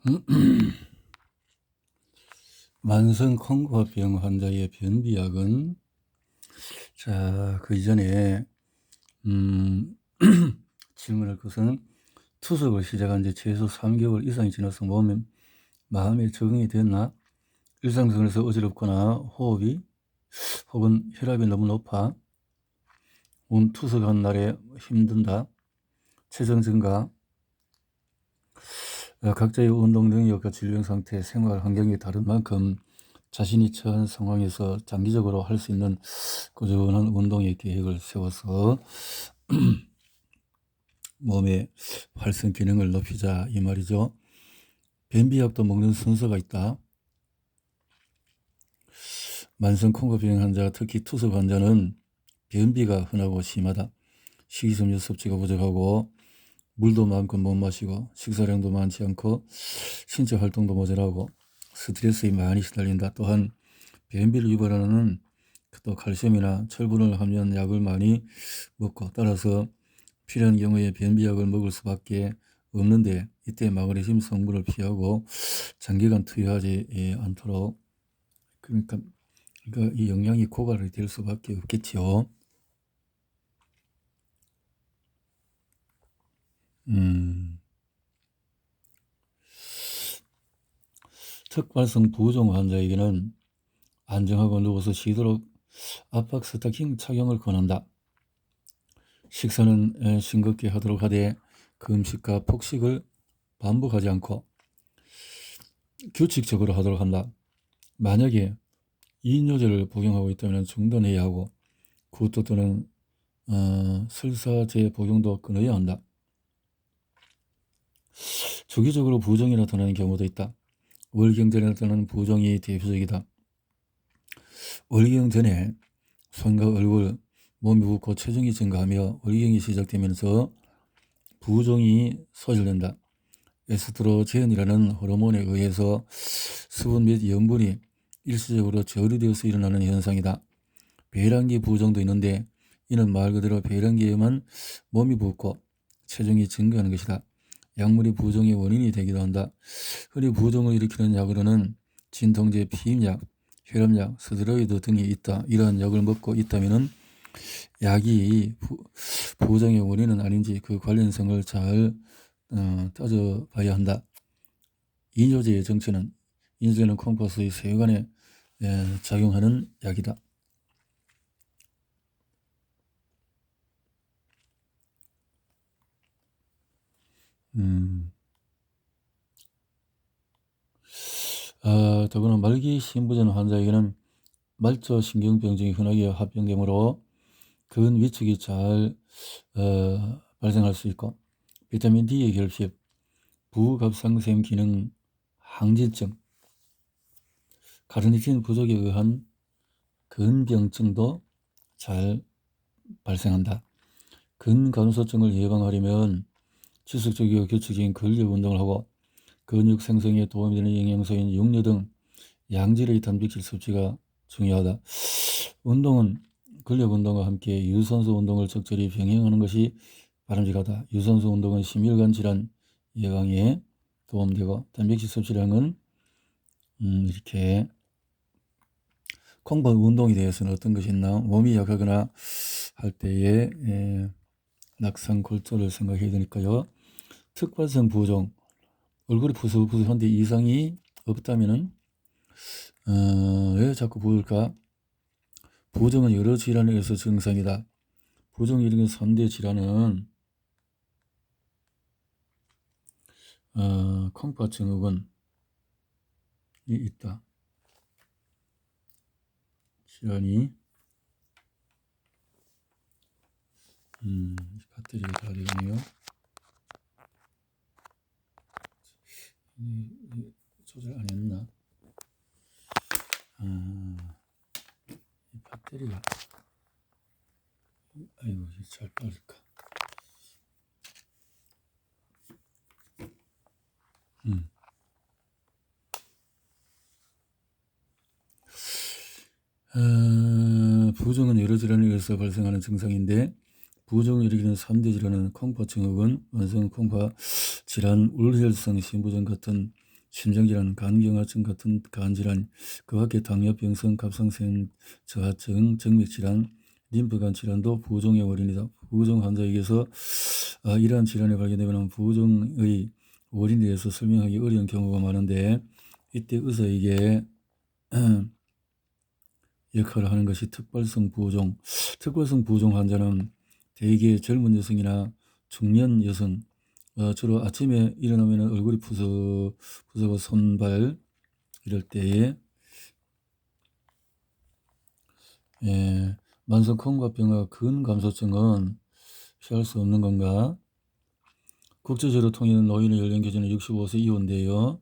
만성 콩고병 환자의 변비약은 자, 그 이전에 음, 질문할 것은 투석을 시작한 지 최소 3개월 이상이 지나서 몸에 마음에 적응이 됐나? 일상생활에서 어지럽거나 호흡이 혹은 혈압이 너무 높아 온 투석한 날에 힘든다. 체중 증가, 어, 각자의 운동 능력과 질병 상태, 생활 환경이 다른 만큼 자신이 처한 상황에서 장기적으로 할 수 있는 꾸준한 운동의 계획을 세워서 몸의 활성 기능을 높이자 이 말이죠. 변비약도 먹는 순서가 있다. 만성 콩고병 환자, 특히 투석 환자는 변비가 흔하고 심하다. 식이섬유 섭취가 부족하고 물도 마음껏 못 마시고 식사량도 많지 않고 신체 활동도 모자라고 스트레스에 많이 시달린다. 또한 변비를 유발하는 또 칼슘이나 철분을 함유한 약을 많이 먹고 따라서 필요한 경우에 변비약을 먹을 수밖에 없는데 이때 마그네슘 성분을 피하고 장기간 투여하지 예, 않도록 그러니까, 그러니까 이 영양이 고갈이 될 수밖에 없겠지요. 음. 특발성 부종 환자에게는 안정하고 누워서 쉬도록 압박 스타킹 착용을 권한다. 식사는 싱겁게 하도록 하되 금식과 폭식을 반복하지 않고 규칙적으로 하도록 한다. 만약에 이인요제를 복용하고 있다면 중단해야 하고 구토 또는 어, 설사제 복용도 끊어야 한다. 주기적으로 부종이 나타나는 경우도 있다. 월경전에 나타나는 부종이 대표적이다. 월경 전에 손과 얼굴, 몸이 붓고 체중이 증가하며 월경이 시작되면서 부종이 소실된다. 에스트로젠이라는 호르몬에 의해서 수분 및 염분이 일시적으로 저류되어서 일어나는 현상이다. 배란기 부종도 있는데 이는 말 그대로 배란기에만 몸이 붓고 체중이 증가하는 것이다. 약물이 부종의 원인이 되기도 한다. 흔히 부종을 일으키는 약으로는 진통제, 피임약, 혈압약, 스테로이드 등이 있다. 이러한 약을 먹고 있다면 약이 부, 종의 원인은 아닌지 그 관련성을 잘 어, 따져봐야 한다. 이뇨제의 정체는 이뇨제는 콩팥의 세관에 에, 작용하는 약이다. 음. 아, 더구나 말기 심부전 환자에게는 말초 신경병증이 흔하게 합병되므로 근 위축이 잘 어, 발생할 수 있고 비타민 D의 결핍, 부갑상샘 기능 항진증, 가르니틴 부족에 의한 근병증도 잘 발생한다. 근간소증을 예방하려면 지속적이고 규칙적인 근력 운동을 하고 근육 생성에 도움이 되는 영양소인 육류 등 양질의 단백질 섭취가 중요하다. 운동은 근력 운동과 함께 유산소 운동을 적절히 병행하는 것이 바람직하다. 유산소 운동은 심혈관 질환 예방에 도움되고 단백질 섭취량은 음, 이렇게 콩밥 운동에 대해서는 어떤 것이 있나 몸이 약하거나 할 때에 에, 낙상 골조를 생각해야 되니까요. 특발성 부종, 얼굴이 부스부스한데 이상이 없다면은 어, 왜 자꾸 부을까? 부종은 여러 질환에 의해서 증상이다. 부종이 일으킨 3대 질환은 어, 콩팥 증후군이 있다. 질환이 음, 배터리가 다 되겠네요. 조절 안 했나? 아, 이 배터리가 아이고 잘 빠질까? 음. 어, 부종은 여러 질환에 의해서 발생하는 증상인데 부종을 일으키는 3대 질환은 콩팥 증후군, 원성 콩팥 질환, 울혈성 심부전 같은 심장질환, 간경화증 같은 간질환, 그 밖에 당뇨병성, 갑상선 저하증, 정맥질환, 림프관 질환도 부종의 원인이다. 부종 환자에게서 아, 이러한 질환이 발견되면 부종의 원인에 대해서 설명하기 어려운 경우가 많은데 이때 의사에게 역할을 하는 것이 특발성 부종. 특발성 부종 환자는 대개 젊은 여성이나 중년 여성, 어, 주로 아침에 일어나면 얼굴이 푸석하고 손발 이럴 때에 예, 만성 콩밥병과 근감소증은 피할 수 없는 건가? 국제적으로 통일된 노인의 연령 기준은 65세 이후인데요.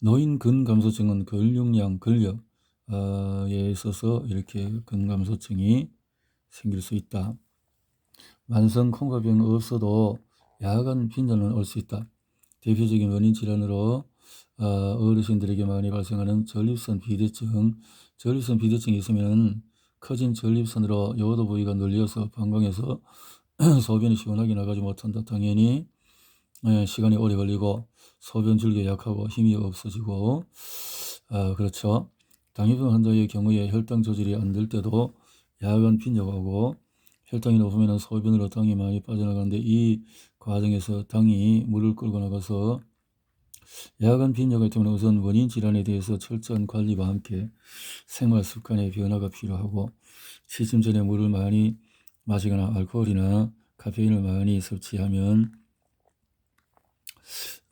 노인 근감소증은 근육량, 근력에 있어서 이렇게 근감소증이 생길 수 있다. 만성 콩가병은 없어도 야간 빈혈은 올 수 있다. 대표적인 원인 질환으로 어, 어르신들에게 많이 발생하는 전립선 비대증, 전립선 비대증이 있으면 커진 전립선으로 요도 부위가 눌려서 방광에서 소변이 시원하게 나가지 못한다. 당연히 예, 시간이 오래 걸리고 소변 줄기 약하고 힘이 없어지고 아, 그렇죠. 당뇨병 환자의 경우에 혈당 조절이 안 될 때도 야간 빈혈하고 혈당이 높으면 소변으로 당이 많이 빠져나가는데 이 과정에서 당이 물을 끌고 나가서 야간 빈혈을 때문에 우선 원인 질환에 대해서 철저한 관리와 함께 생활 습관의 변화가 필요하고 시쯤 전에 물을 많이 마시거나 알코올이나 카페인을 많이 섭취하면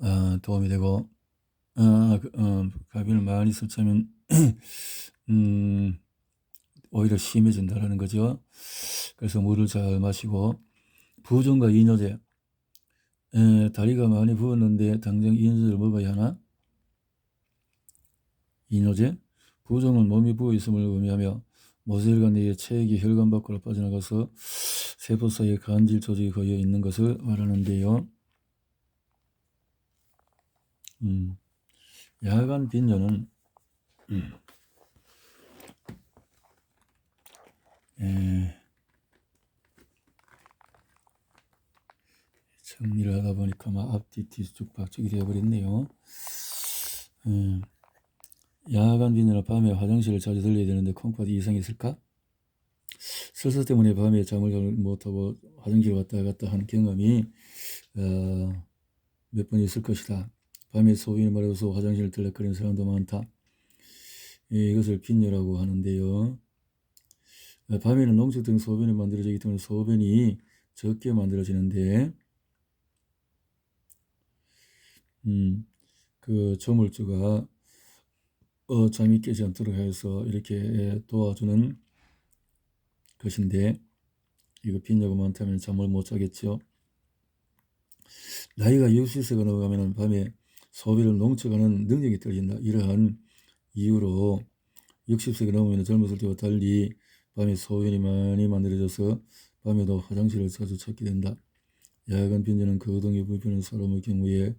어, 도움이 되고 어, 그, 어, 카페인을 많이 섭취하면 음, 오히려 심해진다라는 거죠. 그래서 물을 잘 마시고 부종과 이뇨제 에, 다리가 많이 부었는데 당장 이뇨제를 먹어야 하나? 이뇨제? 부종은 몸이 부어 있음을 의미하며 모세혈관 내에 체액이 혈관 밖으로 빠져나가서 세포 사이에 간질 조직이 거여 있는 것을 말하는데요. 음, 야간 빈뇨는 음, 에, 정리를 하다 보니까 막 앞뒤 뒤쭉 박쪽이 되어버렸네요. 음, 야간 빈혈은 밤에 화장실을 자주 들려야 되는데 콩팥이 이상이 있을까? 설사 때문에 밤에 잠을 잘 못하고 화장실 왔다 갔다 하는 경험이 어, 몇 번 있을 것이다. 밤에 소변이 마려워서 화장실을 들락거리는 사람도 많다. 예, 이것을 빈혈이라고 하는데요. 어, 밤에는 농축된 소변이 만들어지기 때문에 소변이 적게 만들어지는데 음, 그 조물주가 어, 잠이 깨지 않도록 해서 이렇게 도와주는 것인데 이거 빈혈가 많다면 잠을 못 자겠죠. 나이가 60세가 넘어가면 밤에 소비를 농축하는 능력이 떨어진다. 이러한 이유로 60세가 넘으면 젊었을 때와 달리 밤에 소변이 많이 만들어져서 밤에도 화장실을 자주 찾게 된다. 야간 빈혈은 거동이 불편한 사람의 경우에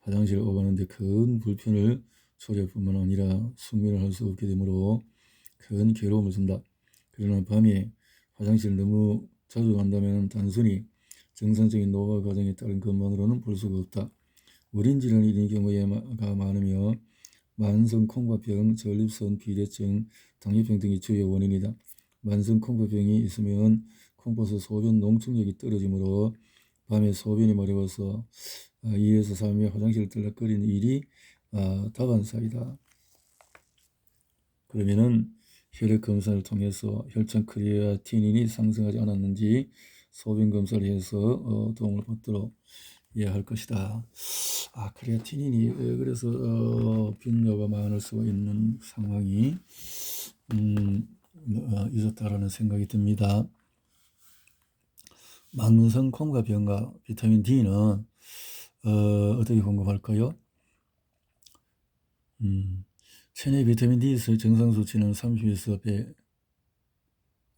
화장실을 오가는데 큰 불편을 초래할 뿐만 아니라 숙면을 할 수 없게 되므로 큰 괴로움을 준다. 그러나 밤에 화장실을 너무 자주 간다면 단순히 정상적인 노화 과정에 따른 것만으로는 볼 수가 없다. 어린 질환이 있는 경우가 많으며 만성 콩밥병, 전립선 비대증, 당뇨병 등이 주요 원인이다. 만성 콩밥병이 있으면 콩팥의 소변 농축력이 떨어지므로 밤에 소변이 마려워서 2에서 3회 화장실을 들락거리는 일이 아, 다반 사이다. 그러면은 혈액 검사를 통해서 혈전 크리아티닌이 상승하지 않았는지 소변 검사를 해서 어, 도움을 받도록 해야 할 것이다. 아 크리아티닌이 그래서 어, 빈뇨가 많을 수가 있는 상황이 음, 어, 있었다라는 생각이 듭니다. 만성 콩과 병과 비타민 D는 어, 어떻게 공급할까요? 음, 체내 비타민 D 정상 수치는 30에서 100,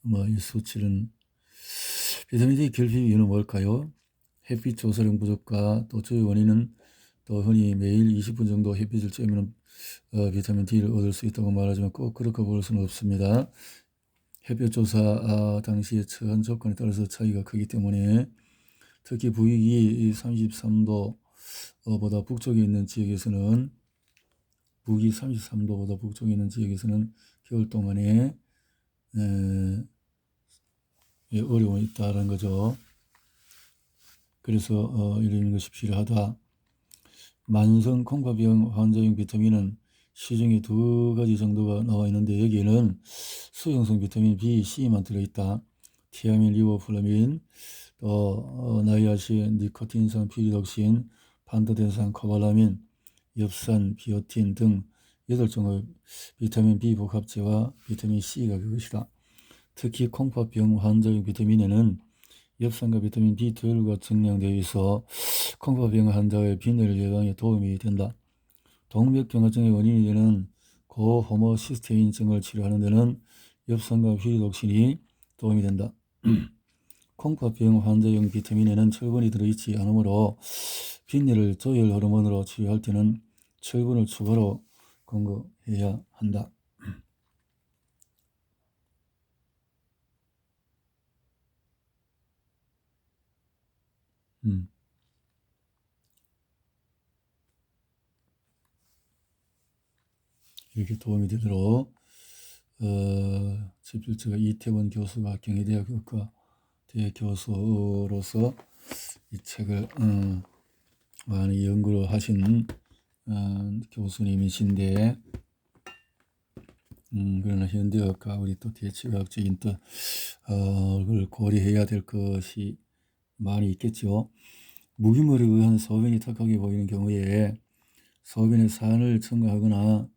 뭐이 수치는 비타민 D 결핍 이유는 뭘까요? 햇빛 조사량 부족과 또 주요 원인은 또 흔히 매일 20분 정도 햇빛을 쬐면 어, 비타민 D를 얻을 수 있다고 말하지만 꼭 그렇게 볼 수는 없습니다. 햇볕 조사 아, 당시의 처한 조건에 따라서 차이가 크기 때문에 특히 부위기 33도 보다 북쪽에 있는 지역에서는 북위 33도보다 북쪽에 있는 지역에서는 겨울 동안에 에, 예, 어려움이 있다는 거죠. 그래서 어, 이런 것이 필요하다. 만성 콩팥병 환자용 비타민은 시중에 두 가지 정도가 나와 있는데 여기에는 수용성 비타민 B, C만 들어있다. 티아민, 리보플라민, 또 어, 나이아신, 니코틴산, 피리독신, 판도덴산, 코발라민, 엽산, 비오틴 등 8종의 비타민 B 복합제와 비타민 C가 그것이다. 특히 콩팥병 환자용 비타민에는 엽산과 비타민 B12가 증량되어 있어 콩팥병 환자의 빈혈 예방에 도움이 된다. 동맥경화증의 원인이 되는 고호모시스테인증을 치료하는 데는 엽산과 휘리독신이 도움이 된다. 콩팥병 환자용 비타민에는 철분이 들어있지 않으므로 빈혈을 조혈 호르몬으로 치료할 때는 철분을 추가로 공급해야 한다. 음. 이렇게 도움이 되도록 어, 집필처가 이태원 교수가 경희대학 교과 대 교수로서 이 책을 음, 많이 연구를 하신 어, 교수님이신데 음, 그러나 현대학과 우리 또 대체과학적인 또 어, 걸 고려해야 될 것이 많이 있겠죠. 무기물에 의한 소변이 탁하게 보이는 경우에 소변에 산을 첨가하거나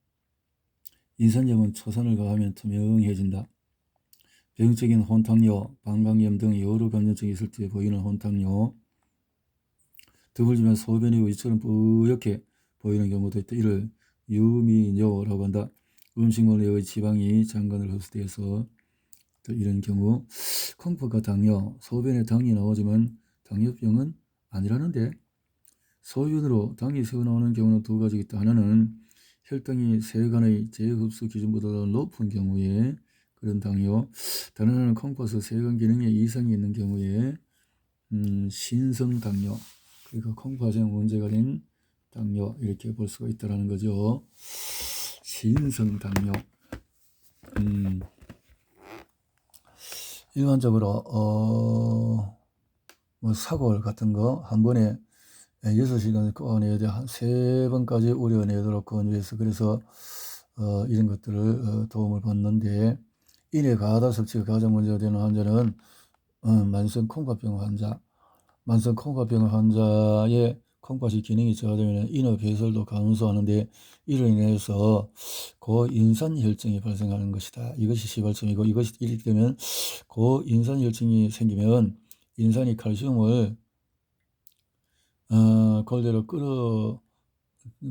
인산염은 초산을 가하면 투명해진다. 병적인 혼탕뇨, 방광염 등 여러 감염증이 있을 때 보이는 혼탕뇨, 드물지만 소변이 의처럼 뿌옇게 보이는 경우도 있다. 이를 유미뇨라고 한다. 음식물 내의 지방이 장관을 흡수돼서 또 이런 경우 콩팥과 당뇨, 소변에 당이 나오지만 당뇨병은 아니라는데 소변으로 당이 새어나오는 경우는 두 가지 있다. 하나는 혈당이 세간의 재흡수 기준보다 높은 경우에 그런 당뇨, 다른 콩팥의 세간 기능에 이상이 있는 경우에 음, 신성 당뇨, 그러니까 콩팥에 문제가 된 당뇨 이렇게 볼 수가 있다는 거죠. 신성 당뇨. 음, 일반적으로 어, 뭐 사골 같은 거 한 번에 6시간을 꺼내야 돼. 한 세 번까지 우려내도록 권유해서 그래서 어, 이런 것들을 어, 도움을 받는데 인해 가하다 섭취가 가장 문제가 되는 환자는 어, 만성 콩팥병 환자, 만성 콩팥병 환자의 콩팥이 기능이 저하되면 인후 배설도 감소하는데 이로 인해서 고인산 혈증이 발생하는 것이다. 이것이 시발점이고 이것이 이렇게 되면 고인산 혈증이 생기면 인산이 칼슘을 어, 골대로 끌어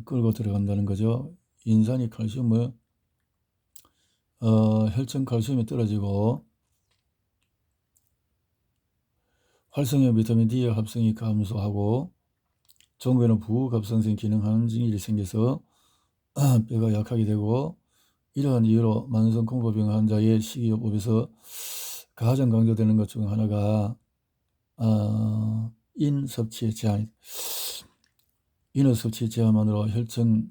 끌고 들어간다는 거죠. 인산이 칼슘을 어, 혈청 칼슘이 떨어지고 활성형 비타민 D의 합성이 감소하고 종괴는 부갑성성 기능 항진일이 생겨서 뼈가 약하게 되고 이러한 이유로 만성 공포병 환자의 식이요법에서 가장 강조되는 것 중 하나가 어, 인 섭취의 제한 인의 섭취 제한만으로 혈청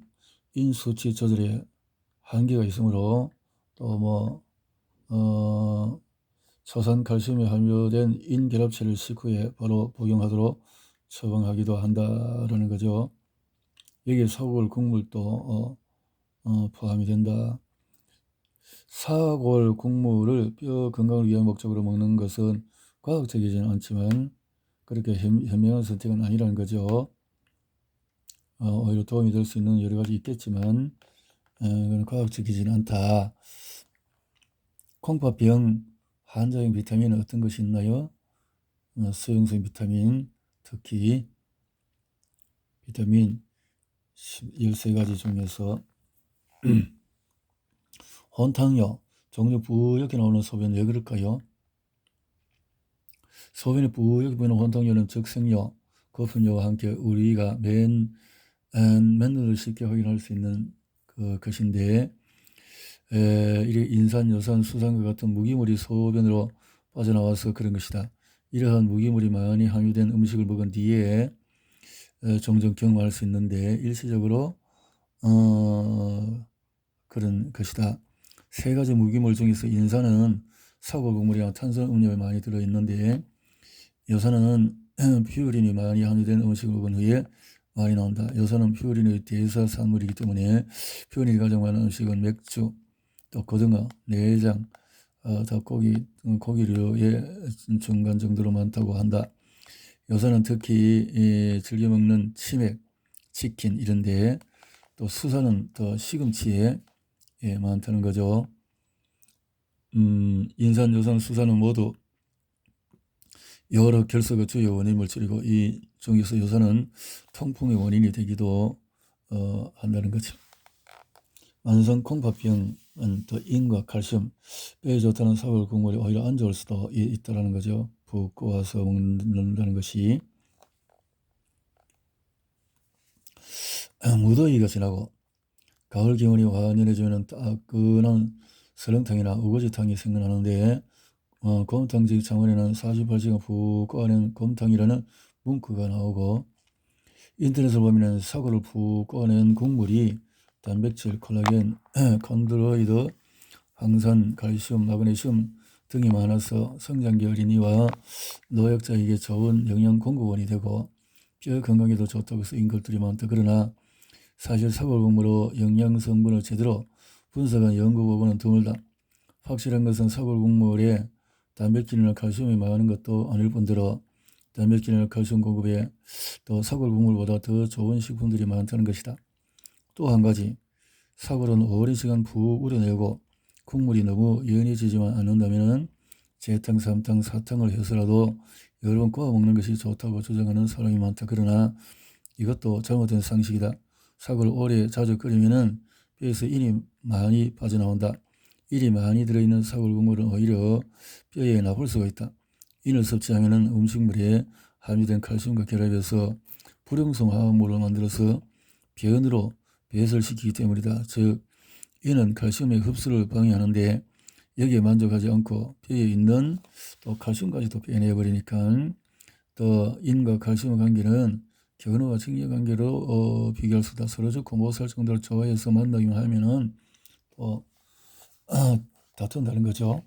인 수치 조절에 한계가 있으므로 또뭐 어, 초산 칼슘이 함유된 인 결합체를 식후에 바로 복용하도록 처방하기도 한다라는 거죠. 여기에 사골 국물도 어, 어, 포함이 된다. 사골 국물을 뼈 건강을 위한 목적으로 먹는 것은 과학적이지는 않지만 그렇게 현명한 선택은 아니라는 거죠. 어, 오히려 도움이 될 수 있는 여러 가지 있겠지만 어, 과학적이지는 않다. 콩팥병 환자용 비타민은 어떤 것이 있나요? 어, 수용성 비타민, 특히 비타민 13가지 중에서 혼탕요, 종류 뿌옇게 나오는 소변 왜 그럴까요? 소변이 뿌옇게 보이는 혼탕요는 적색요, 거품요와 함께 우리가 맨, 맨눈으로 쉽게 확인할 수 있는 그 것인데 에, 이래 인산, 여산, 수산과 같은 무기물이 소변으로 빠져나와서 그런 것이다. 이러한 무기물이 많이 함유된 음식을 먹은 뒤에 어, 종종 경험할 수 있는데 일시적으로 어, 그런 것이다. 세 가지 무기물 중에서 인산은 사고 곡물이랑 탄산 음료에 많이 들어있는데 요산은 퓨린이 많이 함유된 음식을 먹은 후에 많이 나온다. 요산은 퓨린의 대사 산물이기 때문에 퓨린이 가장 많은 음식은 맥주, 또 고등어, 내장, 어, 닭고기, 등 고기류의 중간 정도로 많다고 한다. 요산은 특히 이, 즐겨 먹는 치맥, 치킨 이런데 또 수산은 더 시금치에 예, 많다는 거죠. 음, 인산, 요산, 수산은 모두 여러 결석의 주요 원인 물질이고 이 중에서 요산은 통풍의 원인이 되기도 어, 한다는 거죠. 만성 콩팥병은 또 인과 칼슘, 뼈에 좋다는 사골 국물이 오히려 안 좋을 수도 이- 있다는 거죠. 푹 꼬아서 먹는다는 것이 무더위가 지나고 가을 기온이 완연해지면 따끈한 설렁탕이나 우거지탕이 생각나는데 어, 곰탕집 창원에는 48시간 푹 꺼낸 곰탕이라는 문구가 나오고 인터넷을 보면 사골을 푹 꺼낸 국물이 단백질, 콜라겐, 콘드로이드, 황산, 칼슘, 마그네슘 등이 많아서 성장기 어린이와 노약자에게 좋은 영양 공급원이 되고 뼈 건강에도 좋다고 해서 인것들이 많다. 그러나 사실 사골 국물로 영양 성분을 제대로 분석한 연구 보고는 드물다. 확실한 것은 사골 국물에 단백질이나 칼슘이 많은 것도 아닐 뿐더러 단백질이나 칼슘 공급에 또 사골 국물보다 더 좋은 식품들이 많다는 것이다. 또 한 가지 사골은 오랜 시간 푹 우려내고 국물이 너무 연해지지만 않는다면 재탕, 삼탕, 사탕을 해서라도 여러 번 구워 먹는 것이 좋다고 주장하는 사람이 많다. 그러나 이것도 잘못된 상식이다. 사골을 오래 자주 끓이면은 뼈에서 인이 많이 빠져나온다. 인이 많이 들어있는 사골 국물은 오히려 뼈에 나쁠 수가 있다. 인을 섭취하면 음식물에 함유된 칼슘과 결합해서 불용성 화합물을 만들어서 변으로 배설시키기 때문이다. 즉 이는 칼슘의 흡수를 방해하는데 여기에 만족하지 않고 뼈에 있는 또 칼슘까지도 빼내버리니까 또 인과 칼슘의 관계는 견우와 직녀 관계로 어, 비교할 수다. 서로 좋고 못 살 정도로 좋아해서 만나기만 하면은 또 어, 다툰다는 거죠.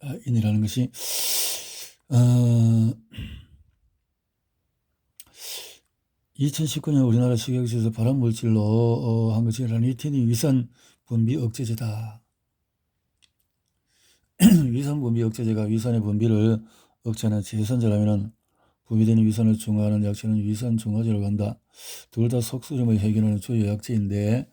아, 인이라는 것이 어, 2019년 우리나라 식약처에서 발암 물질로 어, 한 것이 라니틴이 위산 분비 억제제다. 위산 분비 억제제가 위산의 분비를 억제하는 제선제라면은 분비되는 위산을 중화하는 약체는 위산 중화제라고 한다. 둘 다 속쓰림을 해결하는 주요 약제인데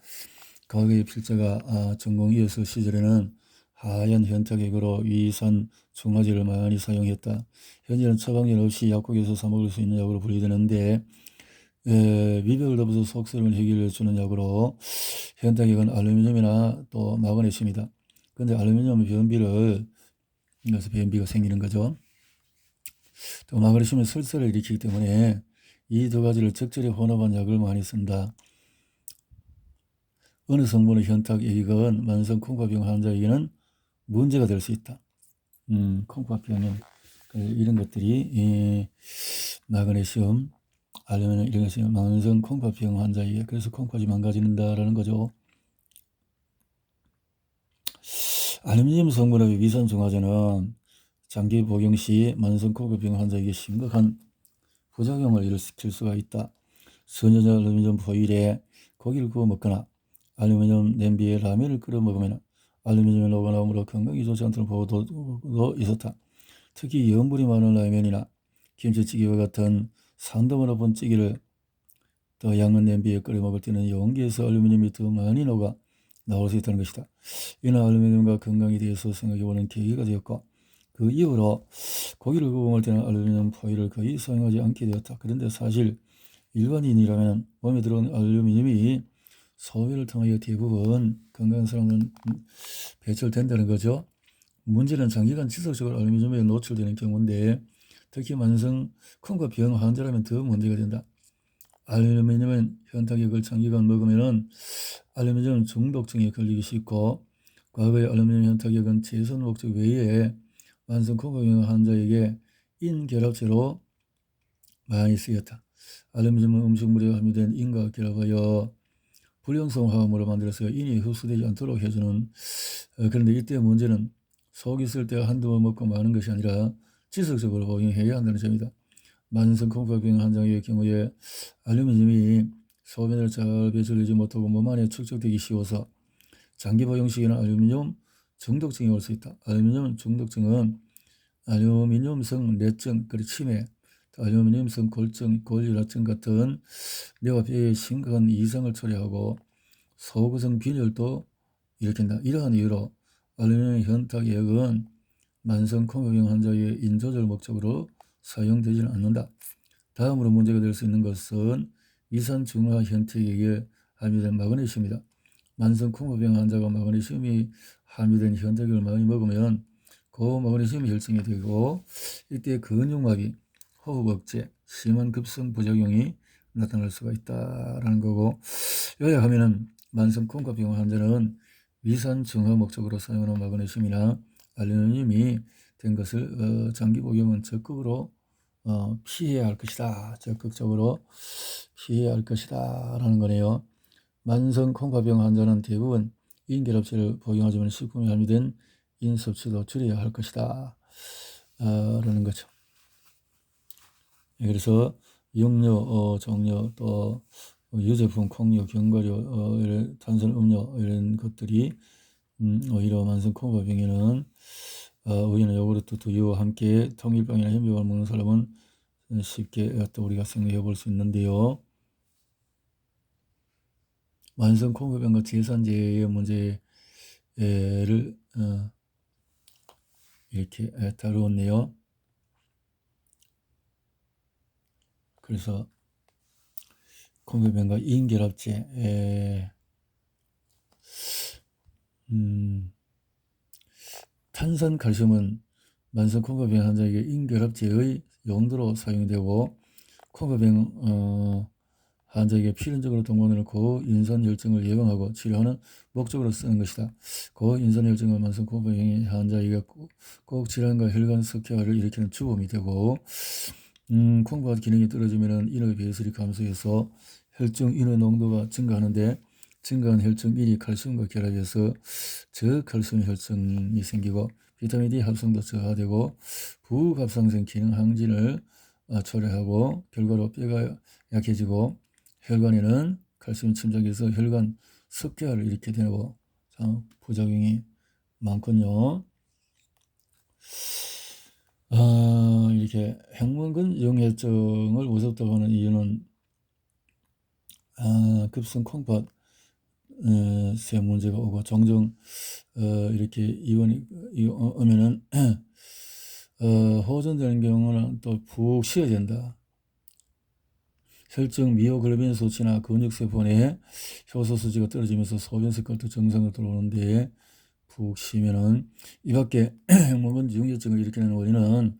과거의 필자가 아, 전공 이어서 시절에는 하얀 현타액으로 위산 중화제를 많이 사용했다. 현재는 처방전 없이 약국에서 사 먹을 수 있는 약으로 분류되는데 에, 미백을 덮어서 속쓰림을 해결해 주는 약으로 현타액은 알루미늄이나 또 마그네슘이다. 근데 알루미늄 변비를 그래서 변비가 생기는 거죠. 또 마그네슘은 설사를 일으키기 때문에 이 두 가지를 적절히 혼합한 약을 많이 쓴다. 어느 성분의 현탁액은 만성 콩팥병 환자에게는 문제가 될 수 있다. 음, 콩팥병은 그 이런 것들이 이 마그네슘, 알루미늄 이런 것이 만성 콩팥병 환자에게 그래서 콩팥이 망가진다라는 거죠. 알루미늄 성분의 위산 중화제는 장기 복용 시 만성 콩팥병 환자에게 심각한 부작용을 일으킬 수가 있다. 선전자 알루미늄 포일에 고기를 구워 먹거나 알루미늄 냄비에 라면을 끓여 먹으면 알루미늄이 녹아나오므로 건강에 좋지 않다는 보도도 있었다. 특히 염분이 많은 라면이나 김치찌개와 같은 산도가 높은 찌개를 더 양은 냄비에 끓여 먹을 때는 용기에서 알루미늄이 더 많이 녹아 나올 수 있다는 것이다. 이는 알루미늄과 건강에 대해서 생각해보는 계기가 되었고 그 이후로 고기를 먹을 때는 알루미늄 포일을 거의 사용하지 않게 되었다. 그런데 사실 일반인이라면 몸에 들어온 알루미늄이 소변을 통하여 대부분 사람은 배출된다는 거죠. 문제는 장기간 지속적으로 알루미늄에 노출되는 경우인데 특히 만성 콩팥병 환자라면 더 문제가 된다. 알루미늄은 현탁액을 장기간 먹으면 알루미늄 중독증에 걸리기 쉽고 과거의 알루미늄 현탁액은 제선 목적 외에 만성 콩팥병 환자에게 인결합제로 많이 쓰였다. 알루미늄은 음식물에 함유된 인과 결합하여 불연성 화합물을 만들어서 인이 흡수되지 않도록 해주는 어, 그런데 이때 문제는 속 있을 때 한두 번 먹고 마는 것이 아니라 지속적으로 복용해야 한다는 점이다. 만성 콩팥병 환자의 경우에 알루미늄이 소변을 잘 배출하지 못하고 몸 안에 축적되기 쉬워서 장기 복용 시에는 알루미늄 중독증이 올 수 있다. 알루미늄 중독증은 알루미늄성 뇌증, 그리고 치매, 또 알루미늄성 골증, 골유라증 같은 뇌와 폐에 심각한 이상을 초래하고 소구성 빈혈도 일으킨다. 이러한 이유로 알루미늄 현탁약은 만성 콩팥병 환자의 인조절 목적으로 사용되지는 않는다. 다음으로 문제가 될 수 있는 것은 위산 중화 현택액에 함유된 마그네슘이다. 만성 콩팥병 환자가 마그네슘이 함유된 현택을 많이 먹으면 고마그네슘 혈증이 되고 이때 근육마비, 호흡 억제, 심한 급성 부작용이 나타날 수가 있다라는 거고 요약하면은 만성 콩팥병 환자는 위산 중화 목적으로 사용하는 마그네슘이나 알루미늄이 된 것을 어, 장기 복용은 적극으로 어, 피해야 할 것이다. 적극적으로 피해야 할 것이다. 라는 거네요. 만성 콩팥병 환자는 대부분 인결합체를 복용하지만 식품에 함유된 인 섭취도 줄여야 할 것이다. 어, 라는 거죠. 예, 그래서 육류, 어, 종류, 또 유제품, 콩류, 견과류, 어, 이런 탄산 음료 이런 것들이 음, 오히려 만성 콩팥병에는 어, 우유나 요구르트, 두유와 함께 통일빵이나 현미밥을 먹는 사람은 쉽게 또 우리가 생각해 볼 수 있는데요. 만성 콩팥병과 제산제의 문제를 어, 이렇게 다루었네요. 그래서 콩팥병과 인결합제, 음, 탄산 칼슘은 만성 콩팥병 환자에게 인결합제의 용도로 사용되고 콩팥병 어, 환자에게 필연적으로 동반을 고인산 혈증을 예방하고 치료하는 목적으로 쓰는 것이다. 고인산 혈증은 만성 콩팥병 환자에게 꼭, 꼭 질환과 혈관 석회화를 일으키는 주범이 되고 음, 콩팥 기능이 떨어지면 인의 배설이 감소해서 혈중 인의 농도가 증가하는데 증가한 혈중 인이 칼슘과 결합해서 저칼슘 혈증이 생기고 비타민 D 합성도 저하되고 부갑상선 기능 항진을 어, 초래하고 결과로 뼈가 약해지고 혈관에는 칼슘이 침착해서 혈관 습계화를 일으키게 되고 부작용이 많군요. 아, 이렇게 행문근 영해증을 무섭다고 하는 이유는 아, 급성 콩팥 어, 세 문제가 오고 종종 어, 이렇게 이원이 오면은 어, 호전되는 경우는 또 푹 쉬어야 된다. 혈증, 미오글로빈 수치나 근육세포 내 효소 수치가 떨어지면서 소변 색깔도 정상으로 들어오는데 푹 쉬면은 이 밖에 행복은 융혈증을 일으키는 원인은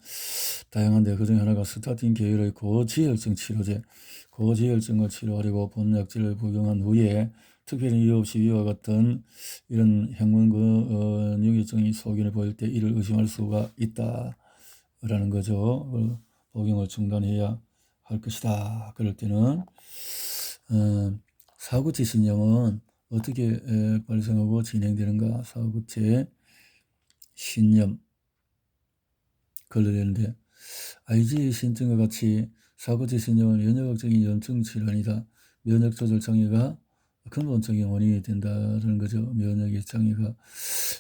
다양한데 그중 하나가 스타틴 계열의 고지혈증 치료제, 고지혈증을 치료하려고 본약제를 복용한 후에 특별히 이유 없이 위와 같은 이런 행문 그 어, 융혈증이 소견을 보일 때 이를 의심할 수가 있다라는 거죠. 어, 복용을 중단해야 할 것이다. 그럴 때는 어, 사구체 신념은 어떻게 에, 발생하고 진행되는가? 사구체 신념 걸러내는데 IG 신증과 같이 사구체 신념은 면역학적인 염증 질환이다. 면역 조절 장애가 근본적인 원인이 된다는 거죠. 면역의 장애가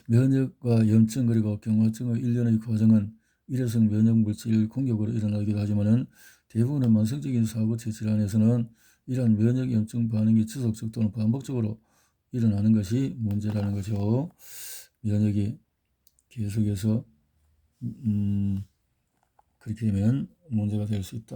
면역과 염증 그리고 경화증의 일련의 과정은 일회성 면역 물질 공격으로 일어나기도 하지만은 대부분의 만성적인 사고체 질환에서는 이러한 면역 염증 반응이 지속적 또는 반복적으로 일어나는 것이 문제라는 거죠. 면역이 계속해서 음, 그렇게 되면 문제가 될 수 있다.